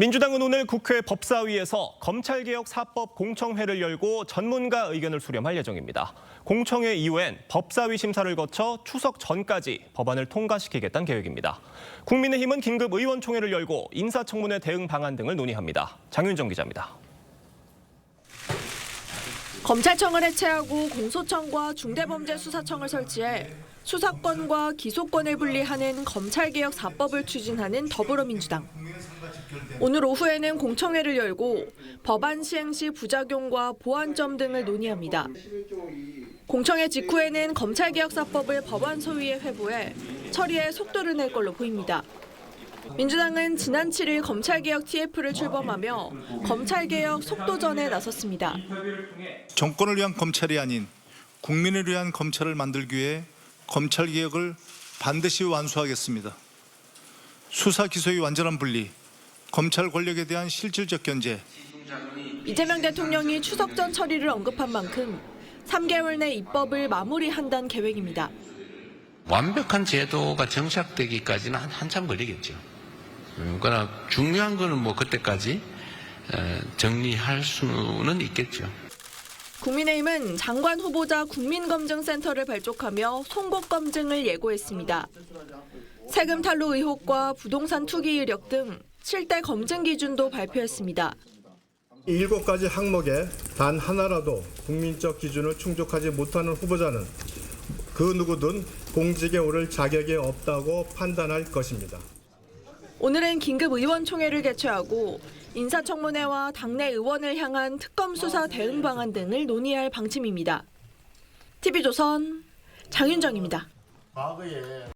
민주당은 오늘 국회 법사위에서 검찰개혁 사법 공청회를 열고 전문가 의견을 수렴할 예정입니다. 공청회 이후엔 법사위 심사를 거쳐 추석 전까지 법안을 통과시키겠다는 계획입니다. 국민의힘은 긴급 의원총회를 열고 인사청문회 대응 방안 등을 논의합니다. 장윤정 기자입니다. 검찰청을 해체하고 공소청과 중대범죄수사청을 설치해 수사권과 기소권을 분리하는 검찰개혁 4법을 추진하는 더불어민주당. 오늘 오후에는 공청회를 열고 법안 시행 시 부작용과 보완점 등을 논의합니다. 공청회 직후에는 검찰개혁 4법을 법안 소위에 회부해 처리에 속도를 낼 걸로 보입니다. 민주당은 지난 7일 검찰개혁 TF를 출범하며 검찰개혁 속도전에 나섰습니다. 정권을 위한 검찰이 아닌 국민을 위한 검찰을 만들기 위해 검찰 개혁을 반드시 완수하겠습니다. 수사 기소의 완전한 분리, 검찰 권력에 대한 실질적 견제, 이재명 대통령이 추석 전 처리를 언급한 만큼 3개월 내 입법을 마무리한다는 계획입니다. 완벽한 제도가 정착되기까지는 한, 한참 걸리겠죠. 음, 그러나 중요한 거는 뭐 그때까지 에, 정리할 수는 있겠죠. 국민의힘은 장관 후보자 국민검증센터를 발족하며 송곳 검증을 예고했습니다. 세금 탈루 의혹과 부동산 투기 이력 등 7대 검증 기준도 발표했습니다. 일곱 가지 항목에 단 하나라도 국민적 기준을 충족하지 못하는 후보자는 그 누구든 공직에 오를 자격이 없다고 판단할 것입니다. 오늘은 긴급 의원총회를 개최하고 인사청문회와 당내 의원을 향한 특검 수사 대응 방안 등을 논의할 방침입니다. TV조선 장윤정입니다.